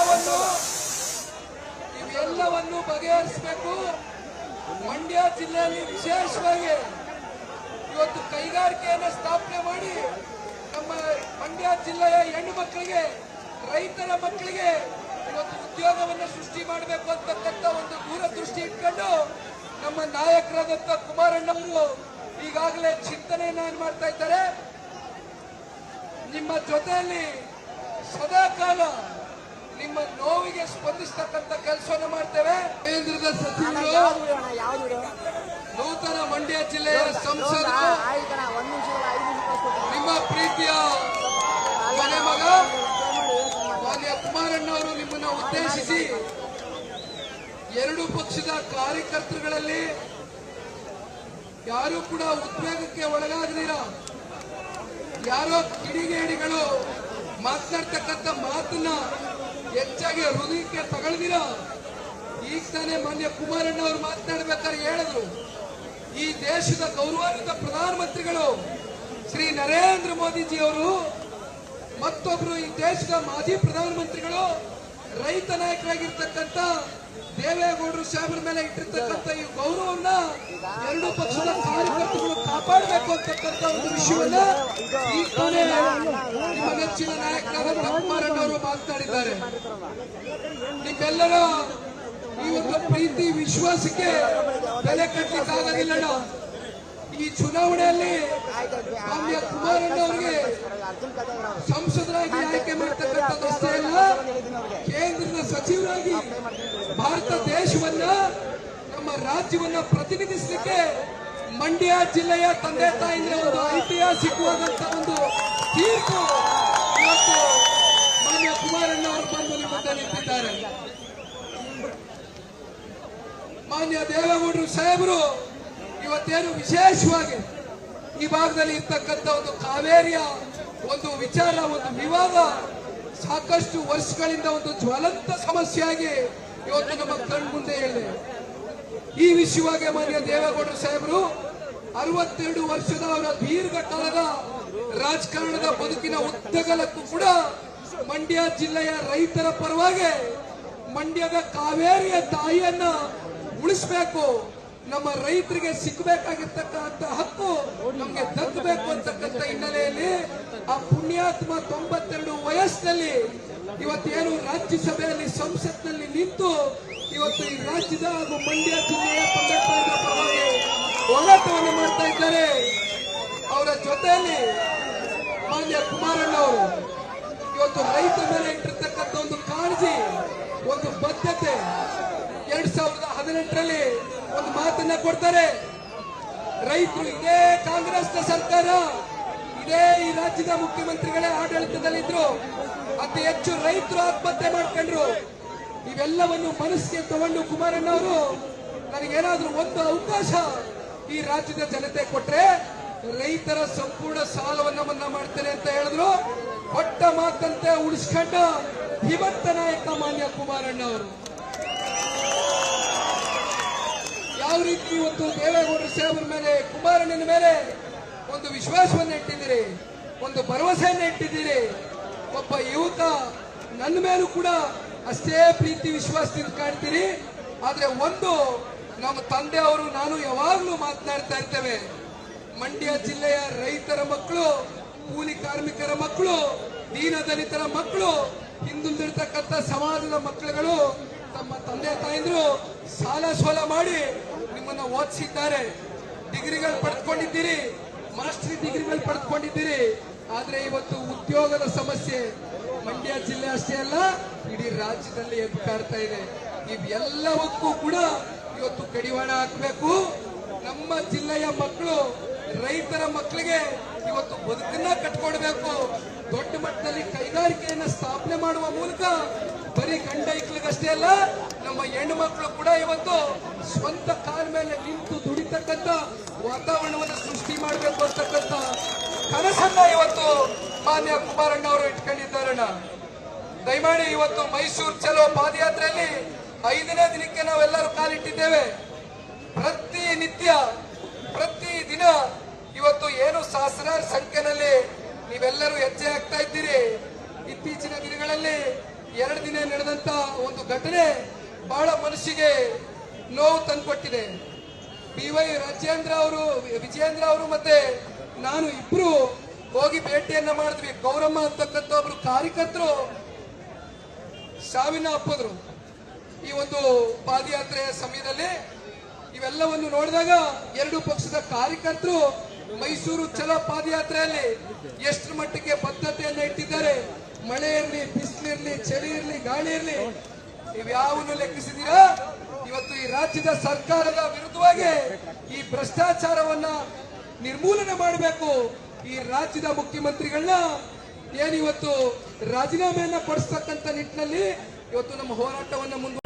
ಇವೆಲ್ಲವನ್ನು ಇವೆಲ್ಲವನ್ನು ಬಗೆಹರಿಸಬೇಕು. ಮಂಡ್ಯ ಜಿಲ್ಲೆಯಲ್ಲಿ ವಿಶೇಷವಾಗಿ ಇವತ್ತು ಕೈಗಾರಿಕೆಯನ್ನು ಸ್ಥಾಪನೆ ಮಾಡಿ ನಮ್ಮ ಮಂಡ್ಯ ಜಿಲ್ಲೆಯ ಹೆಣ್ಣು ಮಕ್ಕಳಿಗೆ, ರೈತರ ಮಕ್ಕಳಿಗೆ ಇವತ್ತು ಉದ್ಯೋಗವನ್ನು ಸೃಷ್ಟಿ ಮಾಡಬೇಕು ಅಂತಕ್ಕಂಥ ಒಂದು ದೂರದೃಷ್ಟಿ ಇಟ್ಕೊಂಡು ನಮ್ಮ ನಾಯಕರಾದಂತ ಕುಮಾರಣ್ಣವರು ಈಗಾಗಲೇ ಚಿಂತನೆಯನ್ನ ಮಾಡ್ತಾ ಇದ್ದಾರೆ, ನಿಮ್ಮ ಜೊತೆಯಲ್ಲಿ ಸದಾ ಕಾಲ ನಿಮ್ಮ ನೋವಿಗೆ ಸ್ಪಂದಿಸ್ತಕ್ಕಂಥ ಕೆಲಸವನ್ನು ಮಾಡ್ತೇವೆ. ಕೇಂದ್ರದ ಸಚಿವರು ನೂತನ ಮಂಡ್ಯ ಜಿಲ್ಲೆಯ ಸಂಸದ ನಿಮ್ಮ ಪ್ರೀತಿಯ ಮನೆ ಮಗ ಮಾನ್ಯ ಕುಮಾರಣ್ಣವರು ನಿಮ್ಮನ್ನ ಉದ್ದೇಶಿಸಿ ಎರಡು ಪಕ್ಷದ ಕಾರ್ಯಕರ್ತರುಗಳಲ್ಲಿ ಯಾರು ಕೂಡ ಉದ್ವೇಗಕ್ಕೆ ಒಳಗಾಗದಿರ. ಯಾರೋ ಕಿಡಿಗೇಡಿಗಳು ಮಾತನಾಡ್ತಕ್ಕಂಥ ಮಾತನ್ನ ಹೆಚ್ಚಾಗಿ ಹೃದಯಕ್ಕೆ ತಗೊಳ್ದಿರ. ಈಗ ತಾನೇ ಮಾನ್ಯ ಕುಮಾರಣ್ಣ ಅವರು ಮಾತನಾಡ್ಬೇಕಾದ್ರೆ ಹೇಳಿದ್ರು. ಈ ದೇಶದ ಗೌರವಾನ್ವಿತ ಪ್ರಧಾನಮಂತ್ರಿಗಳು ಶ್ರೀ ನರೇಂದ್ರ ಮೋದಿಜಿ ಅವರು ಮತ್ತೊಬ್ರು ಈ ದೇಶದ ಮಾಜಿ ಪ್ರಧಾನಮಂತ್ರಿಗಳು, ರೈತ ನಾಯಕರಾಗಿರ್ತಕ್ಕಂಥ ದೇವೇಗೌಡರು ಸಾಹೇಬರ ಮೇಲೆ ಇಟ್ಟಿರ್ತಕ್ಕಂಥ ಈ ಗೌರವನ್ನ ಎರಡು ಪಕ್ಷದ ಕಾರ್ಯಕರ್ತರು ಕಾಪಾಡಬೇಕು ಅಂತಕ್ಕಂಥ ಒಂದು ವಿಷಯವನ್ನ ಈ ತಾನೇ ಅವರು ಮಾತನಾಡಿದ್ದಾರೆ. ನಿಮ್ಮೆಲ್ಲರ ಈ ಒಂದು ಪ್ರೀತಿ, ವಿಶ್ವಾಸಕ್ಕೆ ಬೆಲೆ ಕಟ್ಟಲಿಕ್ಕಾಗೋದಿಲ್ಲಣ್ಣ ಈ ಚುನಾವಣೆಯಲ್ಲಿ ಮಾನ್ಯ ಕುಮಾರಣ್ಣ ಅವರಿಗೆ ಸಂಸದರಾಗಿ ಆಯ್ಕೆ ಮಾಡ್ತಕ್ಕಂಥದ್ದು ಕೇಂದ್ರದ ಸಚಿವರಾಗಿ ಭಾರತ ದೇಶವನ್ನ, ನಮ್ಮ ರಾಜ್ಯವನ್ನ ಪ್ರತಿನಿಧಿಸಲಿಕ್ಕೆ ಮಂಡ್ಯ ಜಿಲ್ಲೆಯ ತಂದೆ ತಾಯಿಯ ಒಂದು ಐತಿಹಾಸಿಕವಾದಂತಹ ಒಂದು ತೀರ್ಪು ಇವತ್ತು ಕುಮಾರಣ್ಣ ನಿಂತಿದ್ದಾರೆ. ಮಾನ್ಯ ದೇವೇಗೌಡರು ಸಾಹೇಬರು, ಇವತ್ತೇನು ವಿಶೇಷವಾಗಿ ಈ ಭಾಗದಲ್ಲಿ ಇರ್ತಕ್ಕಂಥ ಒಂದು ಕಾವೇರಿಯ ಒಂದು ವಿಚಾರ, ಒಂದು ವಿವಾದ ಸಾಕಷ್ಟು ವರ್ಷಗಳಿಂದ ಒಂದು ಜ್ವಲಂತ ಸಮಸ್ಯೆಯಾಗಿ ಇವತ್ತು ನಮ್ಮ ಕಣ್ ಮುಂದೆ ಇದೆ ಈ ವಿಷಯವಾಗಿ ಮಾನ್ಯ ದೇವೇಗೌಡರು ಸಾಹೇಬರು, ಅರವತ್ತೆರಡು ವರ್ಷದ ಅವರ ದೀರ್ಘಕಾಲದ ರಾಜಕಾರಣದ ಬದುಕಿನ ಉದ್ದಗಲಕ್ಕೂ ಕೂಡ ಮಂಡ್ಯ ಜಿಲ್ಲೆಯ ರೈತರ ಪರವಾಗಿ ಮಂಡ್ಯದ ಕಾವೇರಿಯ ತಾಯಿಯನ್ನ ಉಳಿಸಬೇಕು. ನಮ್ಮ ರೈತರಿಗೆ ಸಿಗಬೇಕಾಗಿರ್ತಕ್ಕಂಥ ಹಕ್ಕು ನಮ್ಗೆ ದಕ್ಕಬೇಕು ಅಂತಕ್ಕಂಥ ಹಿನ್ನೆಲೆಯಲ್ಲಿ ಆ ಪುಣ್ಯಾತ್ಮ ತೊಂಬತ್ತೆರಡು ವಯಸ್ಸಿನಲ್ಲಿ ಇವತ್ತೇನು ರಾಜ್ಯಸಭೆಯಲ್ಲಿ ಸಂಸತ್ನಲ್ಲಿ ನಿಂತು ಇವತ್ತು ಈ ರಾಜ್ಯದ ಹಾಗೂ ಮಂಡ್ಯ ಜಿಲ್ಲೆಯ ಪರವಾಗಿ ಹೋರಾಟವನ್ನು ಮಾಡ್ತಾ ಇದ್ದಾರೆ. ಅವರ ಜೊತೆಯಲ್ಲಿ ಮಾನ್ಯ ಕುಮಾರಣ್ಣ ಅವರು ಇವತ್ತು ರೈತ ಮೇಲೆ ಇಟ್ಟಿರ್ತಕ್ಕಂಥ ಒಂದು ಕಾಳಜಿ, ಒಂದು ಬದ್ಧತೆ. ಎರಡ್ ಸಾವಿರದ ಹದಿನೆಂಟರಲ್ಲಿ ಒಂದು ಮಾತನ್ನ ಕೊಡ್ತಾರೆ. ರೈತರು ಇದೇ ಕಾಂಗ್ರೆಸ್ನ ಸರ್ಕಾರ, ಇದೇ ಈ ರಾಜ್ಯದ ಮುಖ್ಯಮಂತ್ರಿಗಳೇ ಆಡಳಿತದಲ್ಲಿದ್ರು. ಅತಿ ಹೆಚ್ಚು ರೈತರು ಆತ್ಮಹತ್ಯೆ ಮಾಡ್ಕೊಂಡ್ರು. ಇವೆಲ್ಲವನ್ನು ಮನಸ್ಸಿಗೆ ತಗೊಂಡು ಕುಮಾರಣ್ಣ ಅವರು, ನನಗೇನಾದ್ರೂ ಒಂದು ಅವಕಾಶ ಈ ರಾಜ್ಯದ ಜನತೆ ಕೊಟ್ರೆ ರೈತರ ಸಂಪೂರ್ಣ ಸಾಲವನ್ನ ಮನ್ನಾ ಮಾಡ್ತೇನೆ ಅಂತ ಹೇಳಿದ್ರು. ಕೊಟ್ಟ ಮಾತಂತೆ ಉಳಿಸ್ಕೊಂಡ ಹಿಮಂತ ನಾಯಕ ಮಾನ್ಯ ಕುಮಾರಣ್ಣ ಅವರು ಯಾವ ರೀತಿ ಇವತ್ತು ದೇವೇಗೌಡರ ಸಾಹೇಬರ ಮೇಲೆ, ಕುಮಾರಣ್ಣನ ಮೇಲೆ ಒಂದು ವಿಶ್ವಾಸವನ್ನು ಇಟ್ಟಿದ್ದೀರಿ, ಒಂದು ಭರವಸೆಯನ್ನು ಇಟ್ಟಿದ್ದೀರಿ, ಒಬ್ಬ ಯುವಕ ನನ್ನ ಮೇಲೂ ಕೂಡ ಅಷ್ಟೇ ಪ್ರೀತಿ ವಿಶ್ವಾಸದಿಂದ ಕಾಣ್ತೀರಿ. ಆದ್ರೆ ಒಂದು, ನಮ್ಮ ತಂದೆ ಅವರು ನಾನು ಯಾವಾಗಲೂ ಮಾತನಾಡ್ತಾ ಇರ್ತೇವೆ. ಮಂಡ್ಯ ಜಿಲ್ಲೆಯ ರೈತರ ಮಕ್ಕಳು ಕೂಲಿ ಕಾರ್ಮಿಕರ ಮಕ್ಕಳು, ದೀನ ದಲಿತರ ಮಕ್ಕಳು, ಹಿಂದುಳಿದಿರ್ತಕ್ಕಂಥ ಸಮಾಜದ ಮಕ್ಕಳುಗಳು ತಮ್ಮ ತಂದೆ ತಾಯಂದ್ರು ಸಾಲ ಸೋಲ ಮಾಡಿ ನಿಮ್ಮನ್ನ ಓದಿಸಿದ್ದಾರೆ. ಡಿಗ್ರಿಗಳು ಪಡೆದುಕೊಂಡಿದ್ದೀರಿ ಮಾಸ್ಟರ್ ಡಿಗ್ರಿಗಳು ಪಡೆದುಕೊಂಡಿದ್ದೀರಿ ಆದರೆ ಇವತ್ತು ಉದ್ಯೋಗದ ಸಮಸ್ಯೆ. ಮಂಡ್ಯ ಜಿಲ್ಲೆ ಅಷ್ಟೇ ಅಲ್ಲ, ಇಡೀ ರಾಜ್ಯದಲ್ಲಿ ಎದ್ದು ಕಾಡ್ತಾ ಇದೆ. ಇವೆಲ್ಲವಕ್ಕೂ ಕೂಡ ಇವತ್ತು ಕಡಿವಾಣ ಹಾಕಬೇಕು. ನಮ್ಮ ಜಿಲ್ಲೆಯ ಮಕ್ಕಳು, ರೈತರ ಮಕ್ಕಳಿಗೆ ಇವತ್ತು ಬದುಕನ್ನ ಕಟ್ಕೊಡ್ಬೇಕು. ದೊಡ್ಡ ಮಟ್ಟದಲ್ಲಿ ಕೈಗಾರಿಕೆಯನ್ನ ಸ್ಥಾಪನೆ ಮಾಡುವ ಮೂಲಕ ಬರೀ ಗಂಡ ಐಕ್ಳಿಗಷ್ಟೇ ಅಲ್ಲ, ನಮ್ಮ ಹೆಣ್ಣು ಮಕ್ಕಳು ಕೂಡ ಇವತ್ತು ಸ್ವಂತ ಕಾಲ ಮೇಲೆ ನಿಂತು ದುಡಿತಕ್ಕಂತ ವಾತಾವರಣವನ್ನು ಸೃಷ್ಟಿ ಮಾಡಬೇಕು ಅಂತಕ್ಕಂತ ಕನಸನ್ನ ಇವತ್ತು ಮಾನ್ಯ ಕುಮಾರಣ್ಣ ಅವರು ಇಟ್ಕೊಂಡಿದ್ದಾರಣ್ಣ. ದಯಮಾಡಿ ಇವತ್ತು ಮೈಸೂರು ಚಲೋ ಪಾದಯಾತ್ರೆಯಲ್ಲಿ ಐದನೇ ದಿನಕ್ಕೆ ನಾವೆಲ್ಲರೂ ಕಾಲಿಟ್ಟಿದ್ದೇವೆ. ಪ್ರತಿ ನಿತ್ಯ ಪ್ರತಿ ದಿನ ಇವತ್ತು ಏನು ಸಹಸ್ರಾರು ಸಂಖ್ಯೆನಲ್ಲಿ ನೀವೆಲ್ಲರೂ ಹೆಜ್ಜೆ ಹಾಕ್ತಾ ಇದ್ದೀರಿ? ಇತ್ತೀಚಿನ ದಿನಗಳಲ್ಲಿ ಎರಡು ದಿನ ನಡೆದಂತ ಒಂದು ಘಟನೆ ಬಹಳ ಮನಸ್ಸಿಗೆ ನೋವು ತಂದುಕೊಟ್ಟಿದೆ. ಬಿ ವೈ ರಾಜೇಂದ್ರ ಅವರು, ವಿಜಯೇಂದ್ರ ಅವರು ಮತ್ತೆ ನಾನು ಇಬ್ರು ಹೋಗಿ ಭೇಟಿಯನ್ನ ಮಾಡಿದ್ವಿ. ಗೌರಮ್ಮ ಅಂತಕ್ಕಂಥ ಒಬ್ರು ಕಾರ್ಯಕರ್ತರು ಸಾವಿನ ಅಪ್ಪದ್ರು ಈ ಒಂದು ಪಾದಯಾತ್ರೆಯ ಸಮಯದಲ್ಲಿ ಇವೆಲ್ಲವನ್ನು ನೋಡಿದಾಗ ಎರಡು ಪಕ್ಷದ ಕಾರ್ಯಕರ್ತರು ಮೈಸೂರು ಛಲ ಪಾದಯಾತ್ರೆಯಲ್ಲಿ ಎಷ್ಟು ಮಟ್ಟಿಗೆ ಬದ್ಧತೆಯನ್ನು ಇಟ್ಟಿದ್ದಾರೆ, ಮಳೆ ಇರಲಿ ಬಿಸಿಲಿರ್ಲಿ ಚಳಿ ಇರಲಿ, ಗಾಳಿ ಇರಲಿ, ನೀವ್ಯಾವನ್ನು ಲೆಕ್ಕಿಸಿದೀರಾ? ಇವತ್ತು ಈ ರಾಜ್ಯದ ಸರ್ಕಾರದ ವಿರುದ್ಧವಾಗಿ ಈ ಭ್ರಷ್ಟಾಚಾರವನ್ನ ನಿರ್ಮೂಲನೆ ಮಾಡಬೇಕು ಈ ರಾಜ್ಯದ ಮುಖ್ಯಮಂತ್ರಿಗಳನ್ನ. ಏನಿವತ್ತು ರಾಜೀನಾಮೆಯನ್ನ ಪಡಿಸ್ತಕ್ಕಂಥ ನಿಟ್ಟಿನಲ್ಲಿ ಇವತ್ತು ನಮ್ಮ ಹೋರಾಟವನ್ನ ಮುಂದುವರಿಸ